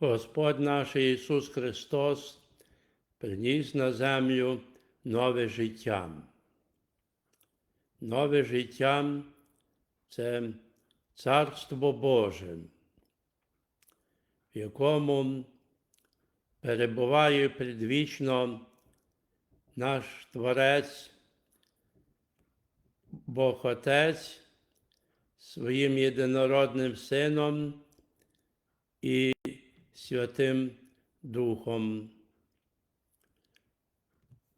Господь наш Ісус Христос приніс на землю нове життя. Нове життя це Царство Боже, в якому перебуває предвічно наш Творець, Бог Отець своїм єдинородним Сином і Святим Духом.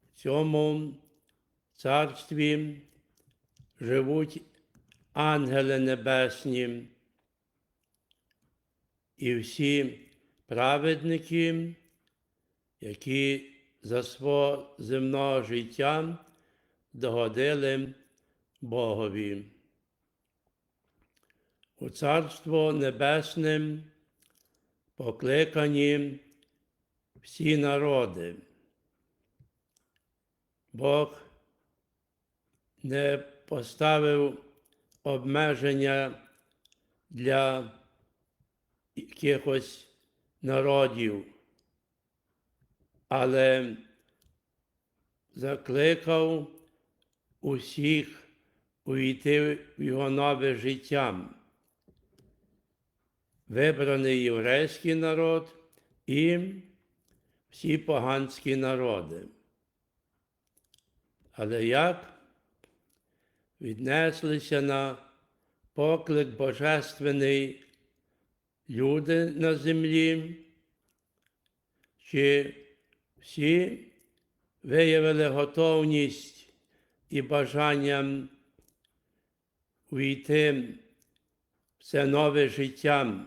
В цьому царстві живуть ангели небесні і всі праведники, які за свого земного життя догодили Богові. У Царство Небесне покликані всі народи. Бог не поставив обмеження для якихось народів, але закликав усіх увійти в його нове життя. Вибраний єврейський народ і всі поганські народи. Але як віднеслися на поклик Божественний люди на землі, чи всі виявили готовність і бажання увійти в це нове життя,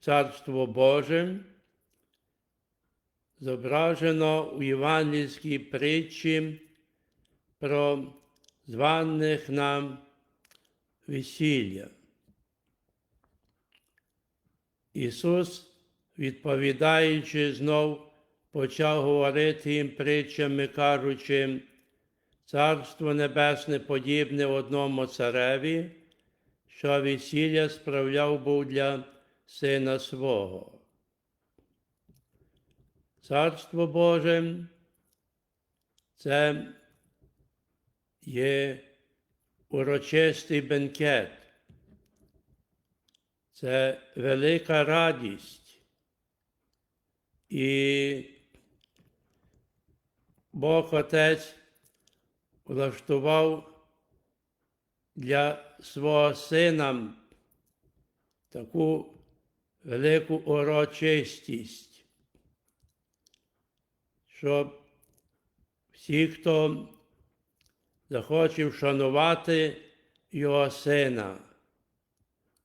Царство Боже, зображено у євангельській притчі про званих нам весілля. Ісус, відповідаючи знов, почав говорити їм притчами, кажучи, Царство Небесне подібне одному цареві, що весілля справляв був для сина свого. Царство Боже це є урочистий бенкет, це велика радість. І Бог Отець влаштував для свого сина таку велику урочистість, щоб всі, хто захоче вшанувати його сина,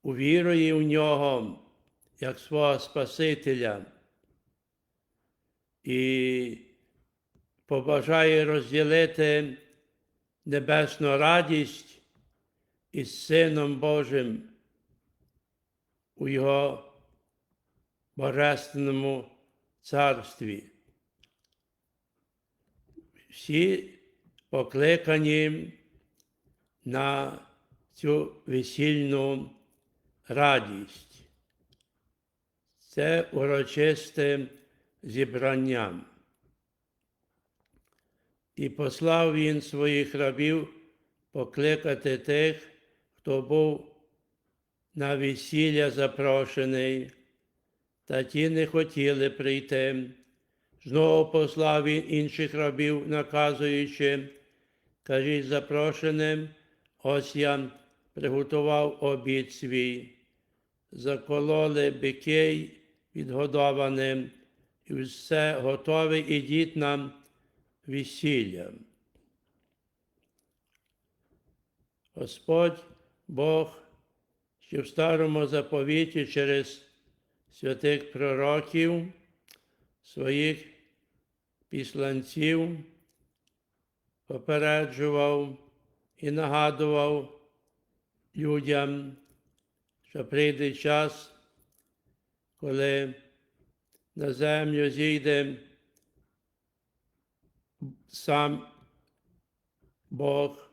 увірує в нього як свого Спасителя і побажає розділити небесну радість із Сином Божим у Його Божественному царстві. Всі покликані на цю весільну радість. Це урочисте зібрання. І послав він своїх рабів покликати тих, хто був на весілля запрошений, та ті не хотіли прийти. Знову послав він інших рабів, наказуючи, кажіть запрошеним, ось я приготував обід свій, закололи бики відгодованим, і все готове, ідіть нам весілля. Господь Бог, що в старому заповіті через святих пророків, своїх післанців попереджував і нагадував людям, що прийде час, коли на землю зійде сам Бог,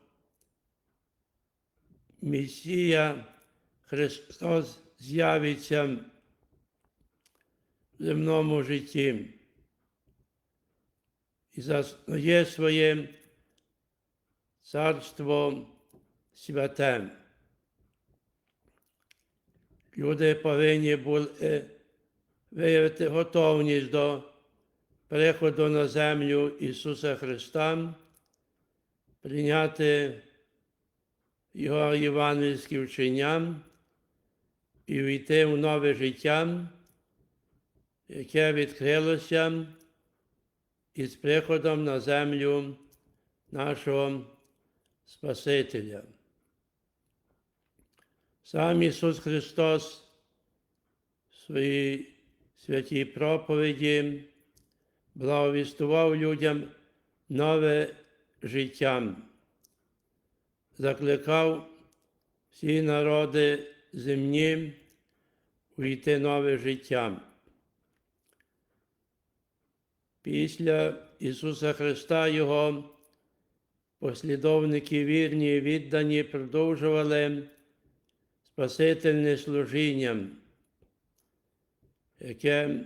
Месія Христос з'явиться в земному житті і заснує своє царство святе. Люди повинні були виявити готовність до приходу на землю Ісуса Христа, прийняти Його євангельські вчення і війти в нове життя, яке відкрилося із приходом на землю нашого Спасителя. Сам Ісус Христос в своїй святій проповіді благовістував людям нове життя, закликав всі народи земні увійти нове життя. Після Ісуса Христа Його послідовники вірні і віддані продовжували спасительне служіння, яке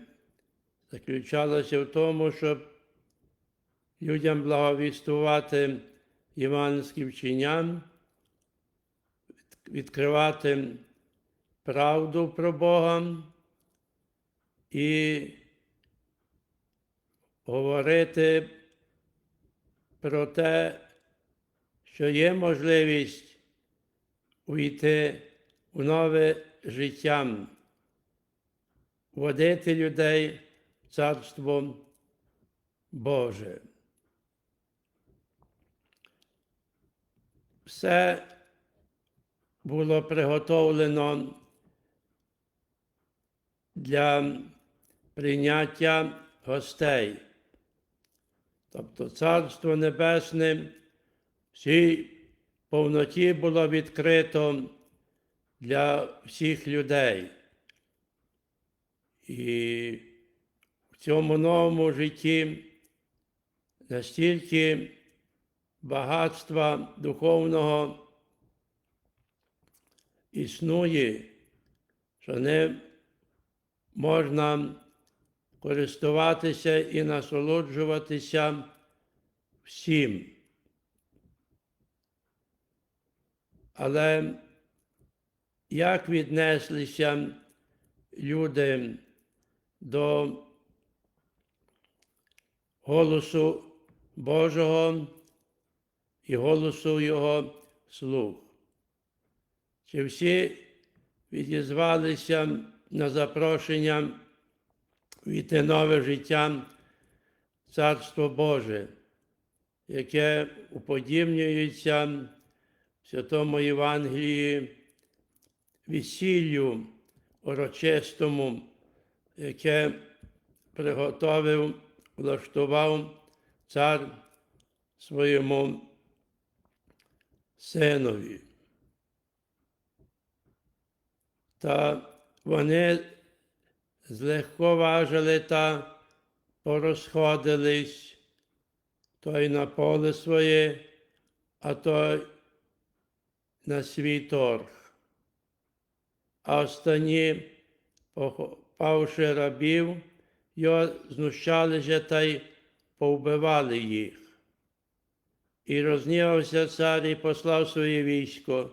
заключалося в тому, щоб людям благовістувати євангельські вчення, відкривати правду про Бога і говорити про те, що є можливість увійти у нове життя, водити людей в Царство Боже. Все було приготовлено для прийняття гостей. Тобто Царство Небесне всій повноті було відкрито для всіх людей. І в цьому новому житті настільки багатства духовного існує, що не можна користуватися і насолоджуватися всім. Але як віднеслися люди до голосу Божого і голосу Його слуг? Чи всі відізвалися на запрошення війти нове життя Царство Боже, яке уподібнюється в Святому Євангелії весіллю урочистому, яке приготовив, влаштував цар своєму синові. Та вони злегковажили та порозходились, той на поле своє, а той на свій торг. А останні, павши рабів, його знущалися та й повбивали їх. І рознівався цар і послав своє військо,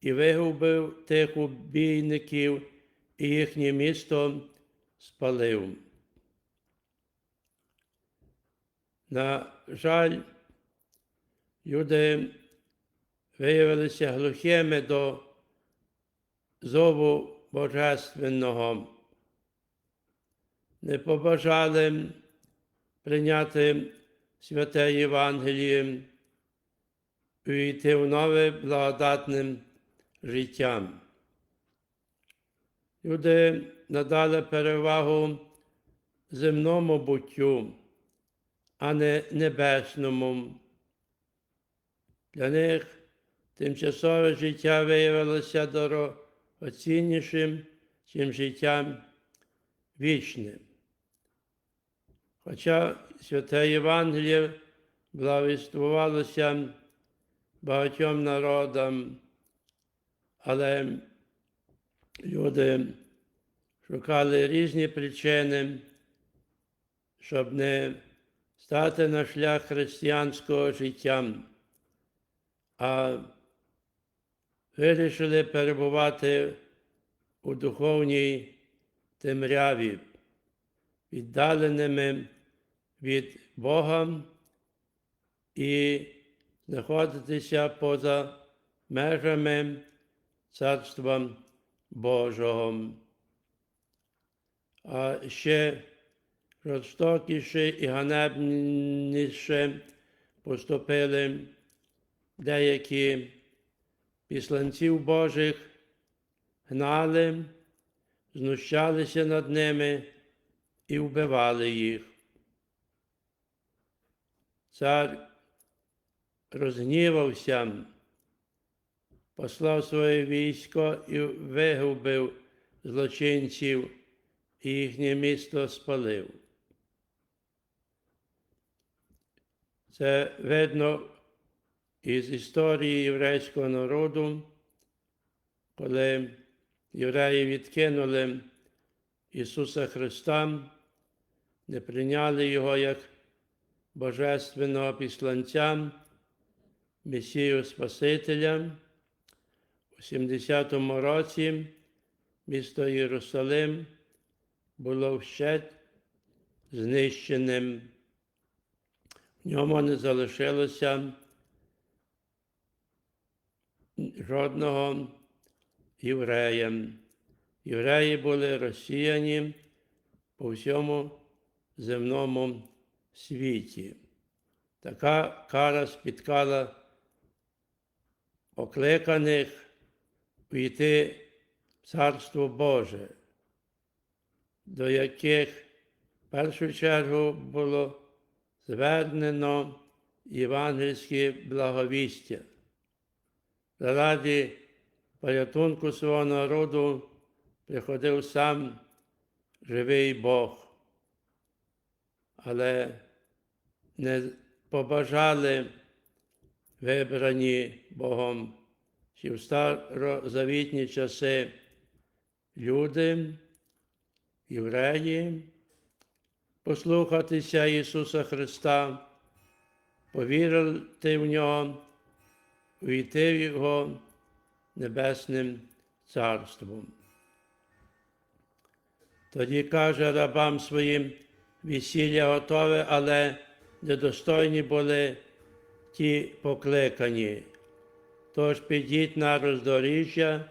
і вигубив тих убійників, і їхнє місто спалив. На жаль, люди виявилися глухими до зову Божественного, не побажали прийняти святе Євангеліє, увійти в нове благодатним життям. Люди надали перевагу земному буттю, а не небесному. Для них тимчасове життя виявилося дорогоціннішим, чим життя вічне. Хоча святе Євангеліє благовіствувалося багатьом народам, але люди шукали різні причини, щоб не стати на шлях християнського життя, а вирішили перебувати у духовній темряві, віддаленими від Бога і знаходитися поза межами Царства Божого. А ще жорстокіше і ганебніше поступили деякі післанців Божих, гнали, знущалися над ними і вбивали їх. Цар розгнівався, послав своє військо і вигубив злочинців, і їхнє місто спалив. Це видно із історії єврейського народу, коли євреї відкинули Ісуса Христа, не прийняли Його як Божественного післанця, Месію Спасителя. У 70-му році місто Єрусалим було вщет знищеним. В ньому не залишилося жодного єврея. Євреї були розсіяні по всьому земному світі. Така кара спіткала покликаних війти в Царство Боже, до яких в першу чергу було звернено євангельське благовістя. Заради порятунку свого народу приходив сам живий Бог, але не побажали вибрані Богом ще в старозавітні часи люди, євреї, послухатися Ісуса Христа, повірити в Нього, увійти в Його небесним царством. Тоді каже рабам своїм, весілля готове, але недостойні були ті покликані. Тож підіть на роздоріжжя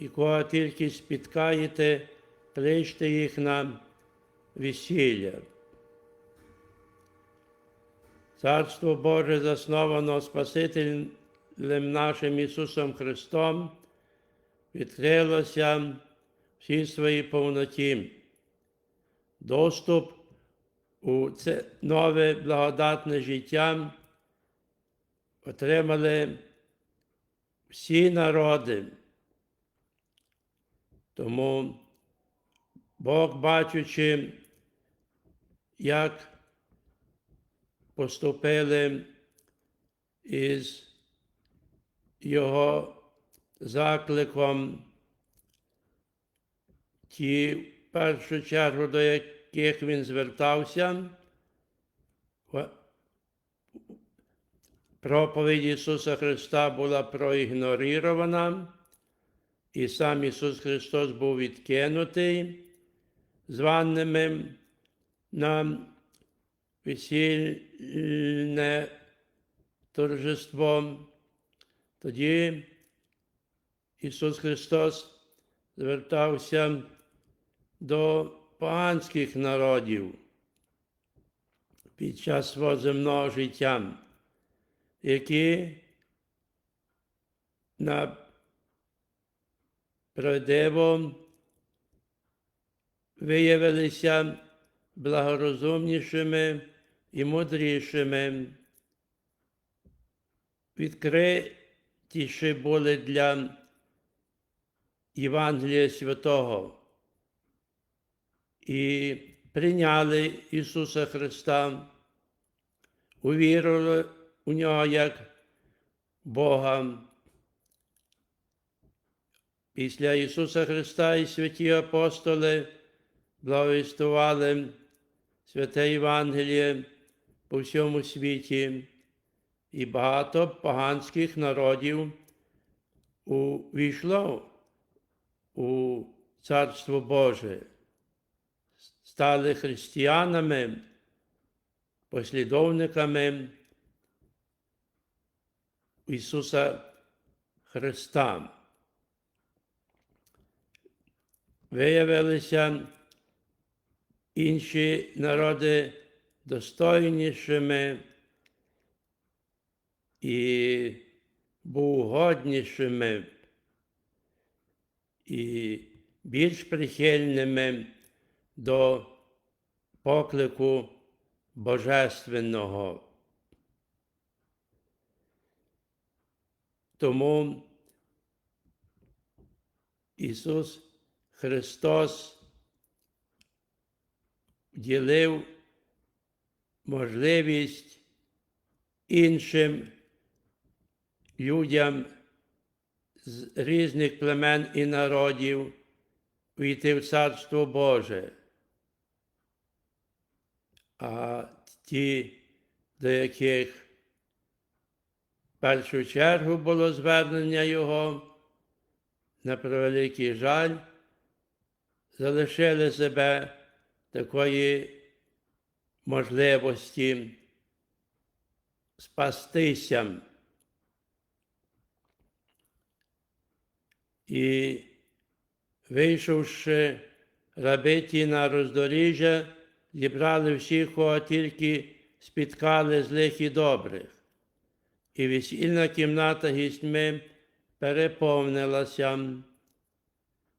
і кого тільки спіткаєте, кличте їх на весілля. Царство Боже засновано Спасителем нашим Ісусом Христом, відкрилося всій своїй повноті. Доступ у це нове благодатне життя отримали всі народи. Тому Бог, бачучи, як поступили із його закликом, ті, в першу чергу, до яких він звертався, проповідь Ісуса Христа була проігнорована, і сам Ісус Христос був відкинутий званими на весільне торжество. Тоді Ісус Христос звертався до поганських народів під час свого земного життя, які на правдиво виявилися благорозумнішими і мудрішими, відкритіші були для Євангелія Святого і прийняли Ісуса Христа, увірили у Нього як Бога, Після Ісуса Христа і святі апостоли благовістували святе Євангеліє по всьому світі, і багато поганських народів увійшло у Царство Боже, стали християнами, послідовниками Ісуса Христа. Виявилися інші народи достойнішими і богогоднішими і більш прихильними до поклику Божественного. Тому Ісус Христос ділив можливість іншим людям з різних племен і народів війти в Царство Боже. А ті, до яких першу чергу було звернення Його, на превеликий жаль, залишили себе такої можливості спастися. І, вийшовши рабиті на роздоріжжя, зібрали всіх, кого тільки спіткали злих і добрих. І весільна кімната гістьми переповнилася.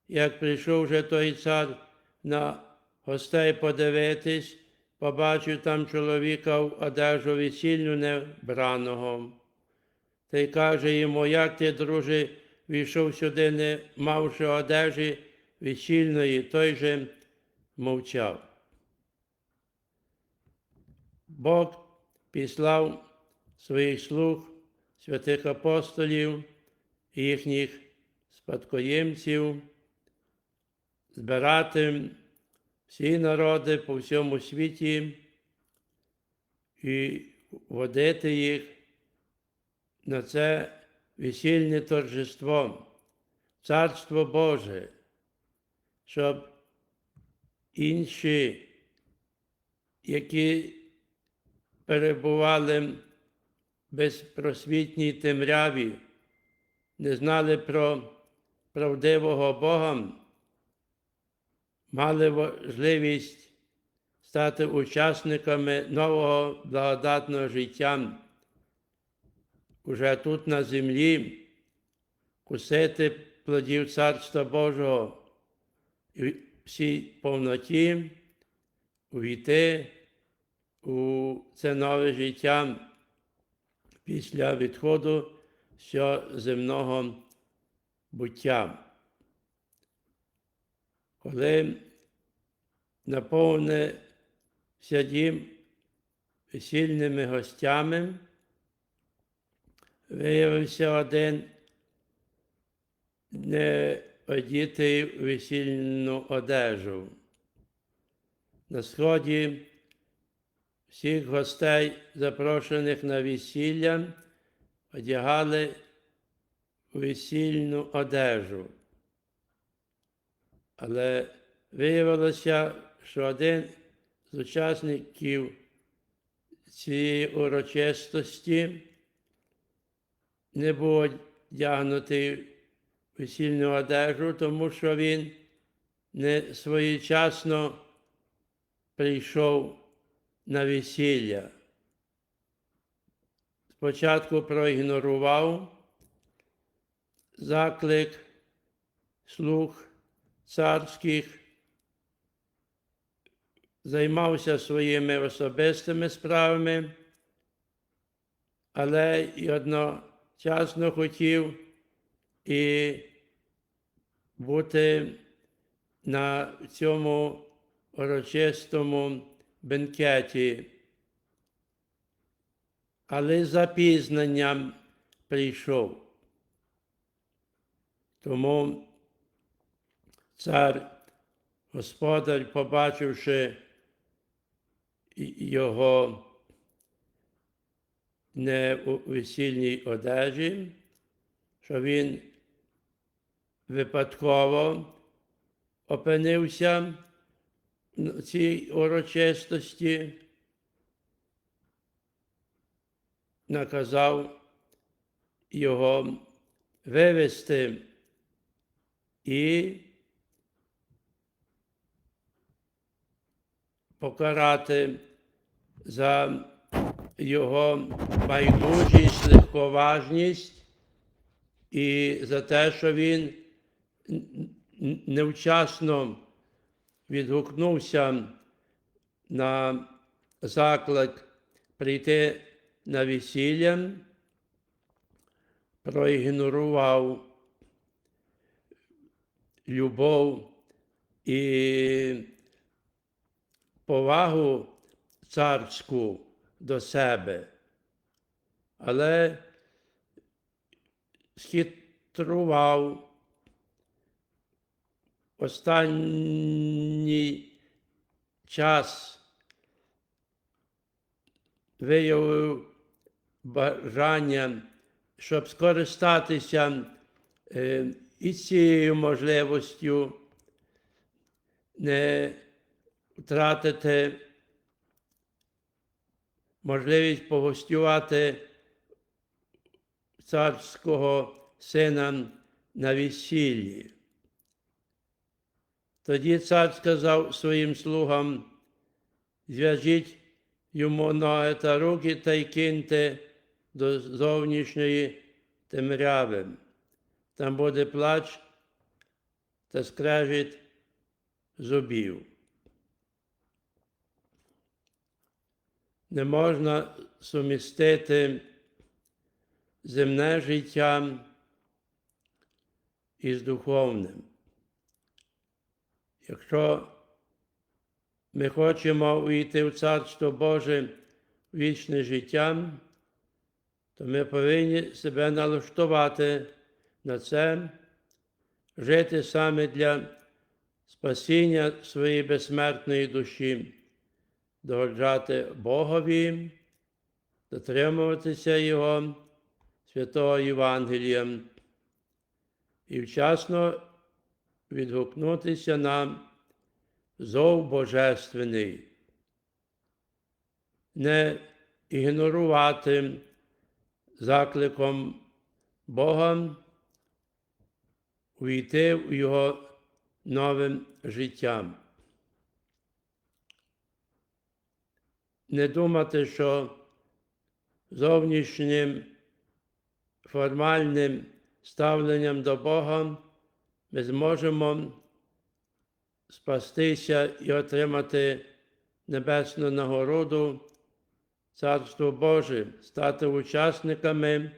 Як прийшов вже той цар на гостей подивитись, побачив там чоловіка в одежу весільну небраного. Та й каже йому, як ти, друже, війшов сюди, не мавши одежі весільної, той же мовчав. Бог післав своїх слуг, святих апостолів і їхніх спадкоємців, збирати всі народи по всьому світі і водити їх на це весільне торжество, Царство Боже, щоб інші, які перебували безпросвітній темряві, не знали про правдивого Бога, мали можливість стати учасниками нового благодатного життя. Уже тут на землі, кусити плодів Царства Божого і всій повноті увійти у це нове життя після відходу всього земного буття. Коли наповнився дім весільними гостями, виявився один не одітий в весільну одежу. На сході всіх гостей, запрошених на весілля, одягали весільну одежу. Але виявилося, що один з учасників цієї урочистості не був одягнутий весільну одежу, тому що він не своєчасно прийшов на весілля. Спочатку проігнорував заклик слуг царських, займався своїми особистими справами, але й одночасно хотів і бути на цьому урочистому бенкеті, але запізненням прийшов. Тому Цар, господар, побачивши його не у весільній одежі, що він випадково опинився цій урочистості, наказав його вивести і покарати за його байдужість, легковажність і за те, що він невчасно відгукнувся на заклик прийти на весілля, проігнорував любов і повагу царську до себе, але схитрував останній час виявив бажання, щоб скористатися е, і цією можливістю не втратити можливість погостювати царського сина на весіллі. Тоді цар сказав своїм слугам, зв'яжіть йому ноги та руки та й киньте до зовнішньої темряви. Там буде плач та скрежить зубів. Не можна сумістити земне життя із духовним. Якщо ми хочемо увійти в Царство Боже вічне життя, то ми повинні себе налаштувати на це, жити саме для спасіння своєї безсмертної душі, догоджати Богові, дотримуватися Його святого Євангелія. І вчасно відгукнутися на зов Божественний, не ігнорувати закликом Бога, увійти в Його новим життям. Не думати, що зовнішнім формальним ставленням до Бога ми зможемо спастися і отримати небесну нагороду, Царство Боже, стати учасниками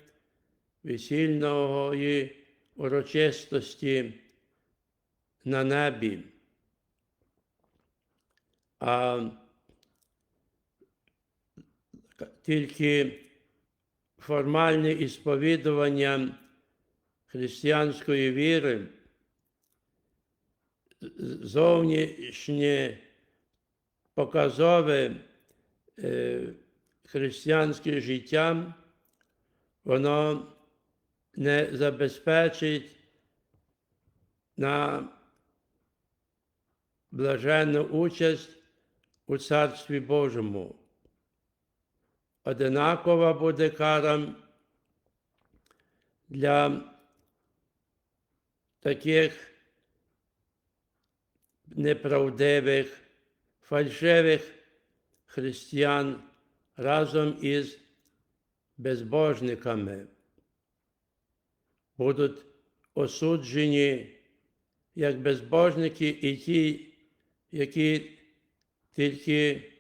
весільної урочистості на небі. А тільки формальне ісповідування християнської віри, зовнішнє показове е, християнське життя, воно не забезпечить на блаженну участь у Царстві Божому. Одинакова буде кара для таких неправдивих, фальшивих християн разом із безбожниками. Будуть осуджені як безбожники і ті, які тільки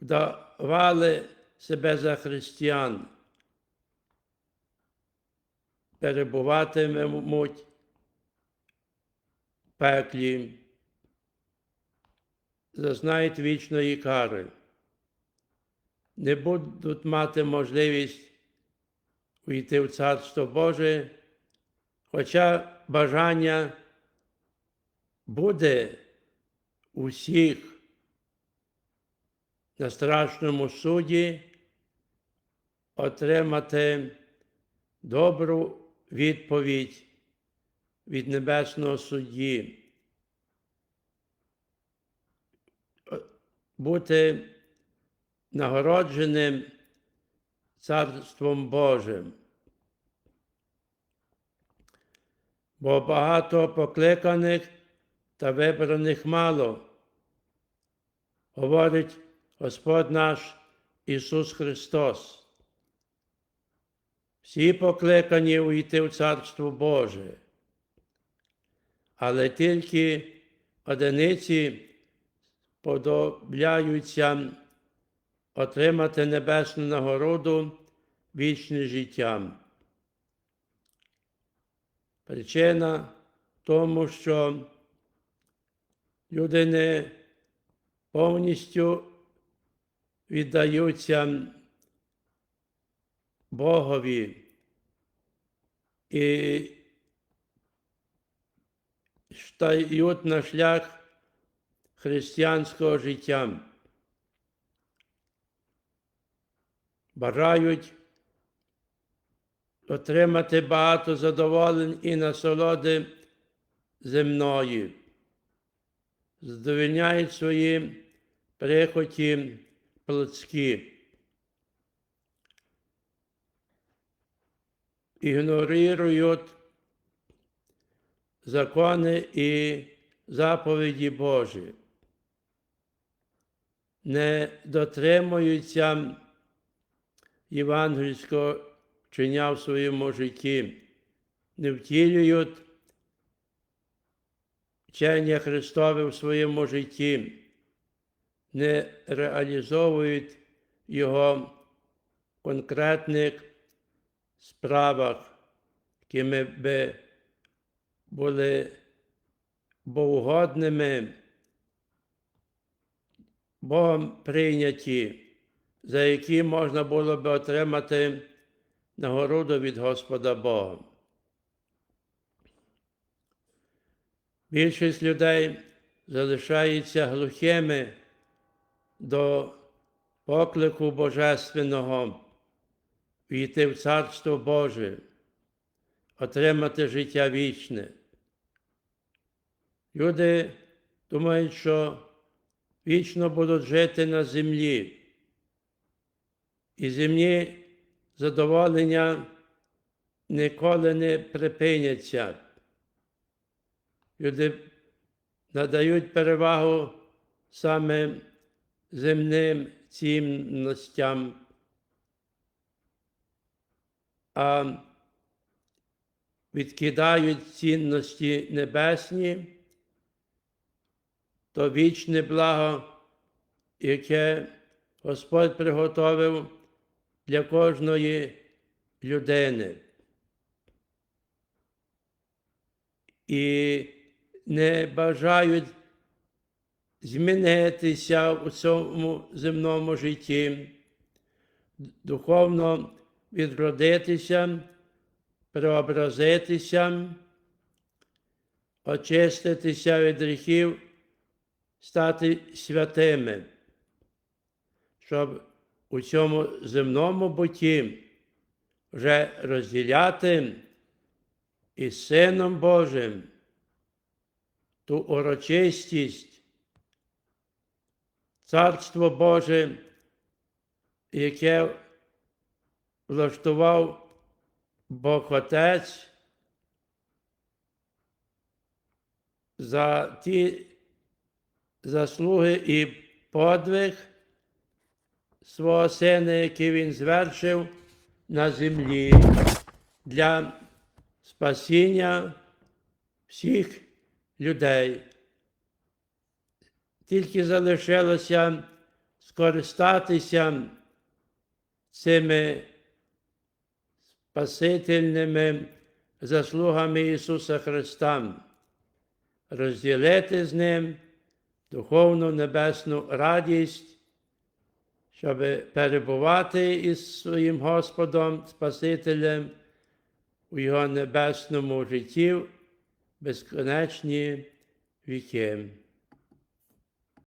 вдавали себе за християн, перебуватимуть пеклі, зазнають вічної кари, не будуть мати можливість увійти в Царство Боже, хоча бажання буде усіх на страшному суді отримати добру відповідь від Небесного судді. Бути нагородженим Царством Божим. Бо багато покликаних та вибраних мало, говорить Господь наш Ісус Христос. Всі покликані увійти в Царство Боже, але тільки одиниці подобляються отримати небесну нагороду вічне життя. Причина в тому, що люди не повністю віддаються Богові і стають на шлях християнського життя. Бажають отримати багато задоволень і насолоди земної, задовольняють свої прихоті плотські. Ігнорують закони і заповіді Божі, не дотримуються євангельського вчення в своєму житті, не втілюють вчення Христове в своєму житті, не реалізовують його в конкретних справах, якими би були богоугодними, Богом прийняті, за які можна було би отримати нагороду від Господа Бога. Більшість людей залишається глухими до поклику Божественного війти в Царство Боже, отримати життя вічне. Люди думають, що вічно будуть жити на землі, і земні задоволення ніколи не припиняться. Люди надають перевагу саме земним цінностям, а відкидають цінності небесні, то вічне благо, яке Господь приготовив для кожної людини. І не бажають змінитися у цьому земному житті, духовно відродитися, преобразитися, очиститися від гріхів, стати святими, щоб у цьому земному буті вже розділяти із Сином Божим ту урочистість, Царство Боже, яке влаштував Бог Отець за ті заслуги і подвиг свого сина, який він звершив на землі для спасіння всіх людей. Тільки залишилося скористатися цими спасительними заслугами Ісуса Христа, розділити з Ним духовну небесну радість, щоб перебувати із своїм Господом, Спасителем у Його небесному житті безконечні віки.